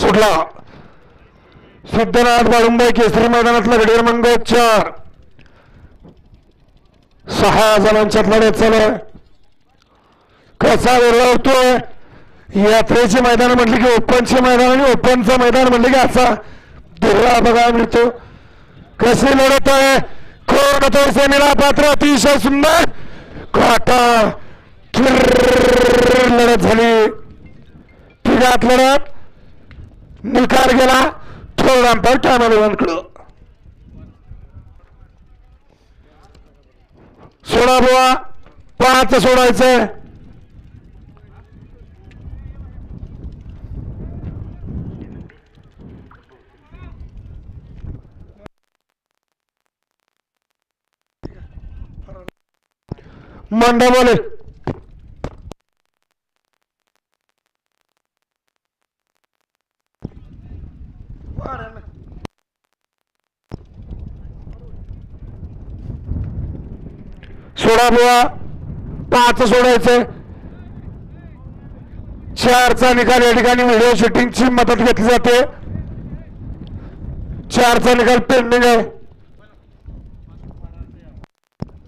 सुटला सिद्धनाथ बाळुंबाई केसरी मैदानातला गडीर क्रमांक चार सहा जणांच्या लढ्यात चालू आहे कसा वेगळा होतोय यात्रेचे मैदान म्हटले की ओपनचे मैदान आणि ओपनचं मैदान म्हटले की असा दुर्रा बघायला मिळतो. कशी लढत आहे? कोण होतोय सेमीला पात्र? अतिशय सुंदर. काटा. किर्र. लढत झाली. तिघात लढत. निकाल गेला. थोडा अंतर कॅमेरामॅनकडं सोडा बुवा. पाच सोडायचं. मंडळ बोले सोडा बुवा. पाच सोडायचंय चारचा निकाल या ठिकाणी व्हिडिओ शूटिंगची मदत घेतली जाते. चारचा निकाल पेंडिंग आहे.